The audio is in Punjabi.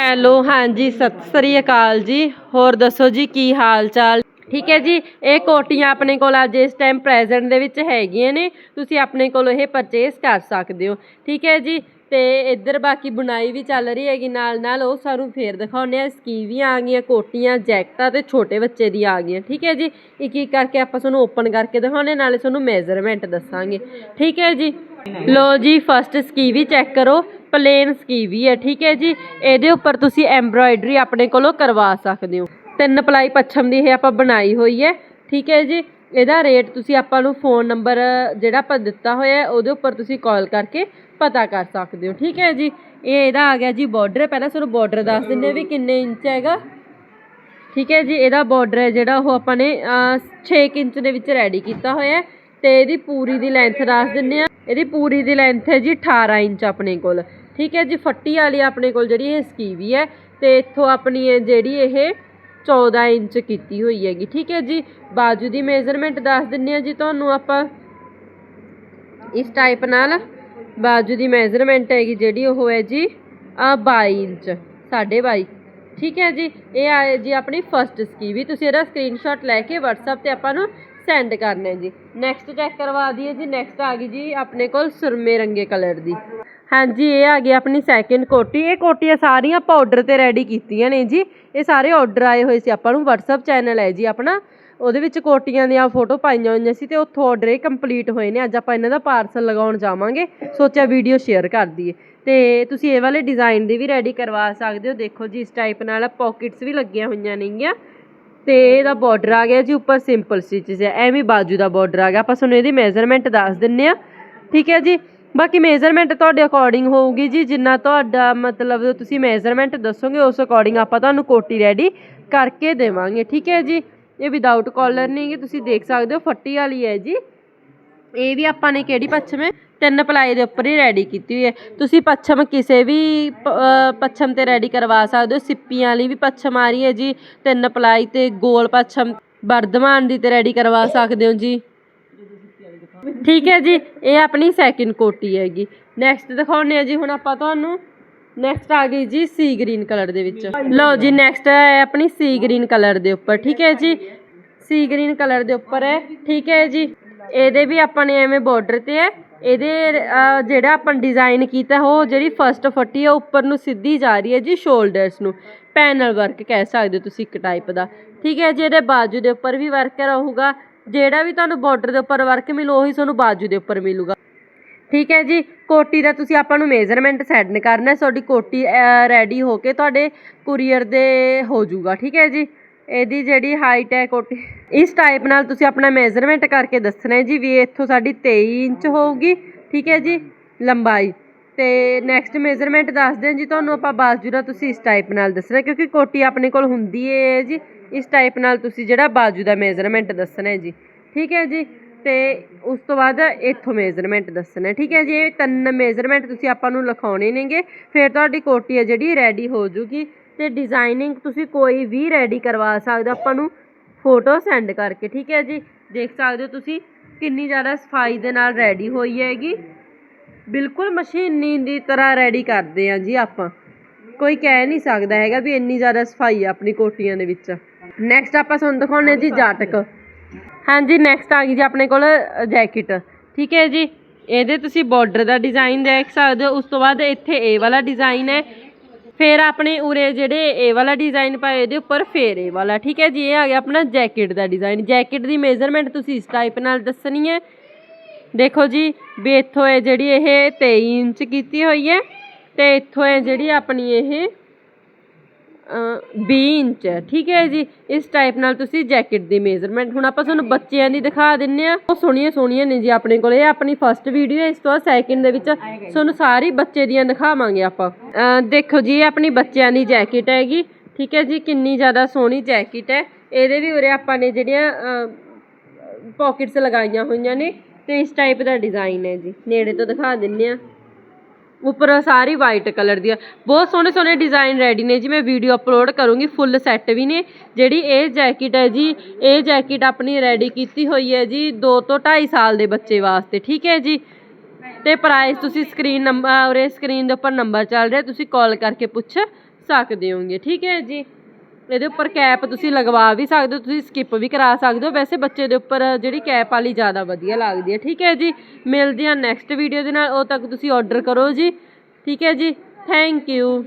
ਹੈਲੋ, ਹਾਂਜੀ, ਸਤਿ ਸ੍ਰੀ ਅਕਾਲ ਜੀ। ਹੋਰ ਦੱਸੋ ਜੀ, ਕੀ ਹਾਲ ਚਾਲ ਠੀਕ ਹੈ ਜੀ, ਇਹ ਕੋਟੀਆਂ ਆਪਣੇ ਕੋਲ ਅੱਜ ਇਸ ਟਾਈਮ ਪ੍ਰੈਜ਼ੈਂਟ ਦੇ ਵਿੱਚ ਹੈਗੀਆਂ ਨੇ। ਤੁਸੀਂ ਆਪਣੇ ਕੋਲ ਇਹ ਪਰਚੇਸ ਕਰ ਸਕਦੇ ਹੋ। ਠੀਕ ਹੈ ਜੀ, ਤੇ ਇੱਧਰ ਬਾਕੀ ਬੁਣਾਈ ਵੀ ਚੱਲ ਰਹੀ ਹੈਗੀ ਨਾਲ ਨਾਲ ਉਹ ਸਾਨੂੰ ਫੇਰ ਦਿਖਾਉਂਦੇ ਆ ਸਕੀਵੀਆਂ ਆ ਗਈਆਂ, ਕੋਟੀਆਂ, ਜੈਕਟਾਂ ਤੇ ਛੋਟੇ ਬੱਚੇ ਦੀ ਆ ਗਈਆਂ। ਠੀਕ ਹੈ ਜੀ ਇੱਕ ਇੱਕ ਕਰਕੇ ਆਪਾਂ ਤੁਹਾਨੂੰ ਓਪਨ ਕਰਕੇ ਦਿਖਾਉਂਦੇ ਨਾਲੇ ਤੁਹਾਨੂੰ ਮੈਜ਼ਰਮੈਂਟ ਦੱਸਾਂਗੇ। ਠੀਕ ਹੈ ਜੀ ਲੋ ਜੀ ਫਸਟ ਸਕੀਵੀ ਚੈੱਕ ਕਰੋ। ਪਲੇਨ ਸਕੀਵੀ ਹੈ, ਠੀਕ ਹੈ ਜੀ? ਇਹਦੇ ਉੱਪਰ ਤੁਸੀਂ ਐਮਬਰਾਇਡਰੀ ਆਪਣੇ ਕੋਲੋਂ ਕਰਵਾ ਸਕਦੇ ਹੋ। ਤਿੰਨ ਪਲਾਈ ਪੱਛਮ ਦੀ ਇਹ ਆਪਾਂ ਬਣਾਈ ਹੋਈ ਹੈ, ਠੀਕ ਹੈ ਜੀ? ਇਹਦਾ ਰੇਟ ਤੁਸੀਂ ਆਪਾਂ ਨੂੰ ਫੋਨ ਨੰਬਰ ਜਿਹੜਾ ਆਪਾਂ ਦਿੱਤਾ ਹੋਇਆ ਉਹਦੇ ਉੱਪਰ ਤੁਸੀਂ ਕਾਲ ਕਰਕੇ ਪਤਾ ਕਰ ਸਕਦੇ ਹੋ, ਠੀਕ ਹੈ ਜੀ? ਇਹ ਇਹਦਾ ਆ ਗਿਆ ਜੀ ਬਾਰਡਰ ਪਹਿਲਾਂ ਤੁਹਾਨੂੰ ਬਾਰਡਰ ਦੱਸ ਦਿੰਦੇ ਵੀ ਕਿੰਨੇ ਇੰਚ ਹੈਗਾ। ਠੀਕ ਹੈ ਜੀ, ਇਹਦਾ ਬਾਰਡਰ ਹੈ ਜਿਹੜਾ ਉਹ ਆਪਾਂ ਨੇ 6 ਇੰਚ ਦੇ ਵਿੱਚ ਰੈਡੀ ਕੀਤਾ ਹੋਇਆ ਹੈ। ਤੇ ਇਹਦੀ ਪੂਰੀ ਦੀ ਲੈਂਥ ਦੱਸ ਦਿੰਨੇ ਆ ਇਹਦੀ ਪੂਰੀ ਦੀ ਲੈਂਥ ਹੈ ਜੀ 18 ਇੰਚ ਆਪਣੇ ਕੋਲ। ਠੀਕ ਹੈ ਜੀ, ਫੱਟੀ ਵਾਲੀ ਆਪਣੇ ਕੋਲ ਜਿਹੜੀ ਇਹ ਸਕੀਵੀ ਹੈ ਤੇ ਇੱਥੋਂ ਆਪਣੀ ਇਹ ਜਿਹੜੀ ਇਹ 14 ਇੰਚ ਕੀਤੀ ਹੋਈ ਹੈਗੀ, ਠੀਕ ਹੈ ਜੀ। ਬਾਜੂ ਦੀ ਮੇਜ਼ਰਮੈਂਟ ਦੱਸ ਦਿੰਨੇ ਆ ਜੀ ਤੁਹਾਨੂੰ ਆਪਾਂ। ਇਸ ਟਾਈਪ ਨਾਲ ਬਾਜੂ ਦੀ ਮੇਜ਼ਰਮੈਂਟ ਹੈਗੀ ਜਿਹੜੀ ਉਹ ਹੈ ਜੀ, ਆ 22 ਇੰਚ 22.5 ਠੀਕ ਹੈ ਜੀ, ਇਹ ਆ ਜੀ ਆਪਣੀ ਫਰਸਟ ਸਕੀਵੀ, ਤੁਸੀਂ ਇਹਦਾ ਸਕਰੀਨਸ਼ਾਟ ਲੈ ਕੇ WhatsApp ਤੇ ਆਪਾਂ ਨੂੰ ਸੈਂਡ ਕਰਨਾ ਜੀ। ਨੈਕਸਟ ਚੈੱਕ ਕਰਵਾ ਦਈਏ ਜੀ ਨੈਕਸਟ ਆ ਗਈ ਜੀ ਆਪਣੇ ਕੋਲ ਸੁਰਮੇ ਰੰਗੇ ਕਲਰ ਦੀ। ਹਾਂਜੀ, ਇਹ ਆ ਗਈ ਆਪਣੀ ਸੈਕਿੰਡ ਕੋਟੀ। ਇਹ ਕੋਟੀਆਂ ਸਾਰੀਆਂ ਆਪਾਂ ਪਾਊਡਰ ਤੇ ਰੈਡੀ ਕੀਤੀਆਂ ਨੇ ਜੀ। ਇਹ ਸਾਰੇ ਆਰਡਰ ਆਏ ਹੋਏ ਸੀ ਆਪਾਂ ਨੂੰ। WhatsApp ਚੈਨਲ ਹੈ ਜੀ ਆਪਣਾ। ਉਹਦੇ ਵਿੱਚ ਕੋਟੀਆਂ ਦੀਆਂ ਫੋਟੋ ਪਾਈਆਂ ਹੋਈਆਂ ਸੀ ਤੇ ਉੱਥੋਂ ਆਰਡਰ ਇਹ ਕੰਪਲੀਟ ਹੋਏ ਨੇ। ਅੱਜ ਆਪਾਂ ਇਹਨਾਂ ਦਾ ਪਾਰਸਲ ਲਗਾਉਣ ਜਾਵਾਂਗੇ। ਸੋਚਿਆ ਵੀਡੀਓ ਸ਼ੇਅਰ ਕਰ ਦਈਏ। ਤੇ ਤੁਸੀਂ ਇਹ ਵਾਲੇ ਡਿਜ਼ਾਈਨ ਦੀ ਵੀ ਰੈਡੀ ਕਰਵਾ ਸਕਦੇ ਹੋ। ਦੇਖੋ ਜੀ, ਇਸ ਟਾਈਪ ਨਾਲ ਪਾਕਟਸ ਵੀ ਲੱਗੀਆਂ ਹੋਈਆਂ ਨੇਗੀਆਂ। ਤੇ ਇਹਦਾ ਬਾਰਡਰ ਆ ਗਿਆ ਜੀ ਉੱਪਰ ਸਿੰਪਲ ਸਟਿਚਸ ਹੈ ਐਵੇਂ ਬਾਜੂ ਦਾ ਬਾਰਡਰ ਆ ਗਿਆ। ਆਪਾਂ ਤੁਹਾਨੂੰ ਇਹਦੀ ਮੈਜ਼ਰਮੈਂਟ ਦੱਸ ਦਿੰਨੇ ਆ। ਠੀਕ ਹੈ ਜੀ? ਬਾਕੀ ਮੇਜ਼ਰਮੈਂਟ ਤੁਹਾਡੇ ਅਕੋਰਡਿੰਗ ਹੋਊਗੀ ਜੀ, ਜਿੰਨਾ ਤੁਹਾਡਾ ਮਤਲਬ ਤੁਸੀਂ ਮੇਜ਼ਰਮੈਂਟ ਦੱਸੋਗੇ, ਉਸ ਅਕੋਰਡਿੰਗ ਆਪਾਂ ਤੁਹਾਨੂੰ ਕੋਟੀ ਰੈਡੀ ਕਰਕੇ ਦੇਵਾਂਗੇ, ਠੀਕ ਹੈ ਜੀ? ਇਹ ਵਿਦਆਊਟ ਕਾਲਰ ਨਹੀਂ ਤੁਸੀਂ ਦੇਖ ਸਕਦੇ ਹੋ, ਫੱਟੀ ਵਾਲੀ ਹੈ ਜੀ। ਇਹ ਵੀ ਆਪਾਂ ਨੇ ਕਿਹੜੀ ਪੱਛਮ ਹੈ ਤਿੰਨ ਪਲਾਈ ਦੇ ਉੱਪਰ ਹੀ ਰੈਡੀ ਕੀਤੀ ਹੋਈ ਹੈ। ਤੁਸੀਂ ਪੱਛਮ ਕਿਸੇ ਵੀ ਪੱਛਮ ਤੇ ਰੈਡੀ ਕਰਵਾ ਸਕਦੇ ਹੋ, ਸਿੱਪੀਆਂ ਵਾਲੀ ਵੀ ਪੱਛਮ ਆ ਰਹੀ ਹੈ ਜੀ। ਤਿੰਨ ਪਲਾਈ ਤੇ ਗੋਲ ਪੱਛਮ, ਵਰਧਮਾਨ ਦੀ ਤੇ ਰੈਡੀ ਕਰਵਾ ਸਕਦੇ ਹੋ ਜੀ। ਠੀਕ ਹੈ ਜੀ, ਇਹ ਆਪਣੀ ਸੈਕਿੰਡ ਕੋਟੀ ਹੈਗੀ। ਨੈਕਸਟ ਦਿਖਾਉਂਦੇ ਆ ਜੀ, ਹੁਣ ਆਪਾਂ ਤੁਹਾਨੂੰ ਨੈਕਸਟ ਆ ਗਈ ਜੀ ਸੀ ਗ੍ਰੀਨ ਕਲਰ ਦੇ ਵਿੱਚ। ਲਓ ਜੀ ਨੈਕਸਟ ਹੈ ਆਪਣੀ ਸੀ ਗ੍ਰੀਨ ਕਲਰ ਦੇ ਉੱਪਰ, ਠੀਕ ਹੈ ਜੀ। ਸੀ ਗ੍ਰੀਨ ਕਲਰ ਦੇ ਉੱਪਰ ਹੈ, ਠੀਕ ਹੈ ਜੀ। ਇਹਦੇ ਵੀ ਆਪਾਂ ਨੇ ਐਵੇਂ ਬਾਰਡਰ ਤੇ ਹੈ। ਇਹਦੇ ਜਿਹੜਾ ਆਪਾਂ ਡਿਜ਼ਾਈਨ ਕੀਤਾ, ਉਹ ਜਿਹੜੀ ਫਰਸਟ ਫੱਟੀ ਹੈ ਉੱਪਰ ਨੂੰ ਸਿੱਧੀ ਜਾ ਰਹੀ ਹੈ ਜੀ ਸ਼ੋਲਡਰਸ ਨੂੰ। ਪੈਨਲ ਵਰਕ ਕਹਿ ਸਕਦੇ ਹੋ ਤੁਸੀਂ ਇੱਕ ਟਾਈਪ ਦਾ। ਠੀਕ ਹੈ ਜੀ, ਇਹਦੇ ਬਾਜੂ ਦੇ ਉੱਪਰ ਵੀ ਵਰਕ ਰਹੂਗਾ ਜਿਹੜਾ ਵੀ ਤੁਹਾਨੂੰ ਬਾਰਡਰ ਦੇ ਉੱਪਰ ਵਰਕ ਮਿਲੂ, ਉਹੀ ਤੁਹਾਨੂੰ ਬਾਜੂ ਦੇ ਉੱਪਰ ਮਿਲੂਗਾ। ਠੀਕ ਹੈ ਜੀ? ਕੋਟੀ ਦਾ ਤੁਸੀਂ ਆਪਾਂ ਨੂੰ ਮੇਜ਼ਰਮੈਂਟ ਸੈਂਡ ਕਰਨਾ, ਤੁਹਾਡੀ ਕੋਟੀ ਰੈਡੀ ਹੋ ਕੇ ਤੁਹਾਡੇ ਕੁਰੀਅਰ ਦੇ ਹੋ ਜਾਊਗਾ। ਠੀਕ ਹੈ ਜੀ? ਇਹਦੀ ਜਿਹੜੀ ਹਾਈਟ ਹੈ ਕੋਟੀ, ਇਸ ਟਾਈਪ ਨਾਲ ਤੁਸੀਂ ਆਪਣਾ ਮੇਜ਼ਰਮੈਂਟ ਕਰਕੇ ਦੱਸਣਾ ਹੈ ਜੀ ਵੀ ਇੱਥੋਂ ਸਾਡੀ 23 ਇੰਚ ਹੋਊਗੀ। ਠੀਕ ਹੈ ਜੀ? ਲੰਬਾਈ। ਤੇ ਨੈਕਸਟ ਮੇਜ਼ਰਮੈਂਟ ਦੱਸਦੇ ਹਾਂ ਜੀ, ਤੁਹਾਨੂੰ ਆਪਾਂ ਬਾਜੂ ਦਾ ਤੁਸੀਂ ਇਸ ਟਾਈਪ ਨਾਲ ਦੱਸਣਾ ਕਿਉਂਕਿ ਕੋਟੀ ਆਪਣੇ ਕੋਲ ਹੁੰਦੀ ਹੈ ਜੀ, ਇਸ ਟਾਈਪ ਨਾਲ ਤੁਸੀਂ ਜਿਹੜਾ ਬਾਜੂ ਦਾ ਮੇਜ਼ਰਮੈਂਟ ਦੱਸਣਾ ਜੀ, ਠੀਕ ਹੈ ਜੀ, ਤੇ ਉਸ ਤੋਂ ਬਾਅਦ ਇੱਥੋਂ ਮੇਜ਼ਰਮੈਂਟ ਦੱਸਣਾ ਠੀਕ ਹੈ ਜੀ, ਇਹ ਤਿੰਨ ਮੇਜ਼ਰਮੈਂਟ ਤੁਸੀਂ ਆਪਾਂ ਨੂੰ ਲਿਖਾਉਣੇ ਨੇਗੇ, ਫਿਰ ਤੁਹਾਡੀ ਕੋਟੀ ਹੈ ਜਿਹੜੀ ਰੈਡੀ ਹੋ ਜੂਗੀ, ਤੇ ਡਿਜ਼ਾਈਨਿੰਗ ਤੁਸੀਂ ਕੋਈ ਵੀ ਰੈਡੀ ਕਰਵਾ ਸਕਦੇ ਹੋ ਆਪਾਂ ਨੂੰ ਫੋਟੋ ਸੈਂਡ ਕਰਕੇ, ਠੀਕ ਹੈ ਜੀ, ਦੇਖ ਸਕਦੇ ਹੋ ਤੁਸੀਂ ਕਿੰਨੀ ਜ਼ਿਆਦਾ ਸਫ਼ਾਈ ਦੇ ਨਾਲ ਰੈਡੀ ਹੋਈ ਹੈਗੀ ਬਿਲਕੁਲ ਮਸ਼ੀਨੀ ਦੀ ਤਰ੍ਹਾਂ ਰੈਡੀ ਕਰਦੇ ਆ ਜੀ ਆਪਾਂ। ਕੋਈ ਕਹਿ ਨਹੀਂ ਸਕਦਾ ਹੈਗਾ ਵੀ ਇੰਨੀ ਜ਼ਿਆਦਾ ਸਫ਼ਾਈ ਆ ਆਪਣੀ ਕੋਟੀਆਂ ਦੇ ਵਿੱਚ। ਨੈਕਸਟ ਆਪਾਂ ਤੁਹਾਨੂੰ ਦਿਖਾਉਂਦੇ ਹਾਂ ਜੀ ਜਾਟਕ। ਹਾਂਜੀ ਨੈਕਸਟ ਆ ਗਈ ਜੀ ਆਪਣੇ ਕੋਲ ਜੈਕਟ ਠੀਕ ਹੈ ਜੀ? ਇਹਦੇ ਤੁਸੀਂ ਬਾਰਡਰ ਦਾ ਡਿਜ਼ਾਈਨ ਦੇਖ ਸਕਦੇ ਹੋ। ਉਸ ਤੋਂ ਬਾਅਦ ਇੱਥੇ ਇਹ ਵਾਲਾ ਡਿਜ਼ਾਈਨ ਹੈ। ਫਿਰ ਆਪਣੇ ਉਰੇ ਜਿਹੜੇ ਇਹ ਵਾਲਾ ਡਿਜ਼ਾਈਨ ਪਾਏ, ਇਹਦੇ ਉੱਪਰ ਫੇਰ ਇਹ ਵਾਲਾ। ਠੀਕ ਹੈ ਜੀ? ਇਹ ਆ ਗਿਆ ਆਪਣਾ ਜੈਕਟ ਦਾ ਡਿਜ਼ਾਈਨ ਜੈਕਟ ਦੀ ਮੇਜ਼ਰਮੈਂਟ ਤੁਸੀਂ ਇਸ ਟਾਈਪ ਨਾਲ ਦੱਸਣੀ ਹੈ। ਦੇਖੋ ਜੀ ਵੀ ਇੱਥੋਂ ਇਹ ਜਿਹੜੀ ਇਹ 23 ਇੰਚ ਕੀਤੀ ਹੋਈ ਹੈ ਤੇ ਇੱਥੋਂ ਹੈ ਜਿਹੜੀ ਆਪਣੀ ਇਹ ਅ, 20 ਇੰਚ ਹੈ। ਠੀਕ ਹੈ ਜੀ ਇਸ ਟਾਈਪ ਨਾਲ ਤੁਸੀਂ ਜੈਕਟ ਦੀ ਮੇਜ਼ਰਮੈਂਟ ਹੁਣ ਆਪਾਂ ਤੁਹਾਨੂੰ ਬੱਚਿਆਂ ਦੀ ਦਿਖਾ ਦਿੰਨੇ ਆ। ਉਹ ਸੋਹਣੀਆਂ ਸੋਹਣੀਆਂ ਨੇ ਜੀ ਆਪਣੇ ਕੋਲ। ਇਹ ਆਪਣੀ ਫਰਸਟ ਵੀਡੀਓ ਹੈ ਇਸ ਤੋਂ ਬਾਅਦ ਸੈਕਿੰਡ ਦੇ ਵਿੱਚ ਤੁਹਾਨੂੰ ਸਾਰੀ ਬੱਚੇ ਦੀਆਂ ਦਿਖਾਵਾਂਗੇ ਆਪਾਂ। ਦੇਖੋ ਜੀ ਇਹ ਆਪਣੀ ਬੱਚਿਆਂ ਦੀ ਜੈਕਟ ਹੈਗੀ। ਠੀਕ ਹੈ ਜੀ ਕਿੰਨੀ ਜ਼ਿਆਦਾ ਸੋਹਣੀ ਜੈਕਟ ਹੈ। ਇਹਦੇ ਵੀ ਉਰੇ ਆਪਾਂ ਨੇ ਜਿਹੜੀਆਂ ਪਾਕਟਸ ਲਗਾਈਆਂ ਹੋਈਆਂ ਨੇ। ਤੇ ਇਸ ਟਾਈਪ ਦਾ ਡਿਜ਼ਾਈਨ ਹੈ ਜੀ। ਨੇੜੇ ਤੋਂ ਦਿਖਾ ਦਿੰਨੇ ਆ। ਉੱਪਰ ਸਾਰੀ ਵਾਈਟ ਕਲਰ ਦੀ ਆ। ਬਹੁਤ ਸੋਹਣੇ ਸੋਹਣੇ ਡਿਜ਼ਾਈਨ ਰੈਡੀ ਨੇ ਜੀ। ਮੈਂ ਵੀਡੀਓ ਅਪਲੋਡ ਕਰੂੰਗੀ। ਫੁੱਲ ਸੈੱਟ ਵੀ ਨੇ। ਜਿਹੜੀ ਇਹ ਜੈਕਟ ਹੈ ਜੀ, ਇਹ ਜੈਕਟ ਆਪਣੀ ਰੈਡੀ ਕੀਤੀ ਹੋਈ ਹੈ ਜੀ 2 ਤੋਂ 2.5 ਸਾਲ ਦੇ ਬੱਚੇ ਵਾਸਤੇ। ਠੀਕ ਹੈ ਜੀ? ਤੇ ਪ੍ਰਾਈਸ ਤੁਸੀਂ ਸਕਰੀਨ ਨੰਬਰ ਔਰ ਇਹ ਸਕਰੀਨ ਦੇ ਉੱਪਰ ਨੰਬਰ ਚੱਲ ਰਿਹਾ। ਤੁਸੀਂ ਕਾਲ ਕਰਕੇ ਪੁੱਛ ਸਕਦੇ ਹੋਗੇ। ਠੀਕ ਹੈ ਜੀ? ਇਹਦੇ ਉੱਪਰ ਕੈਪ ਤੁਸੀਂ ਲਗਵਾ ਵੀ ਸਕਦੇ ਹੋ, ਤੁਸੀਂ ਸਕਿਪ ਵੀ ਕਰਾ ਸਕਦੇ ਹੋ। ਵੈਸੇ ਬੱਚੇ ਦੇ ਉੱਪਰ ਜਿਹੜੀ ਕੈਪ ਵਾਲੀ ਜ਼ਿਆਦਾ ਵਧੀਆ ਲੱਗਦੀ ਹੈ। ਠੀਕ ਹੈ ਜੀ, ਮਿਲਦੇ ਹਾਂ ਨੈਕਸਟ ਵੀਡੀਓ ਦੇ ਨਾਲ ਉਹ ਤੱਕ ਤੁਸੀਂ ਆਰਡਰ ਕਰੋ ਜੀ। ਠੀਕ ਹੈ ਜੀ ਥੈਂਕ ਯੂ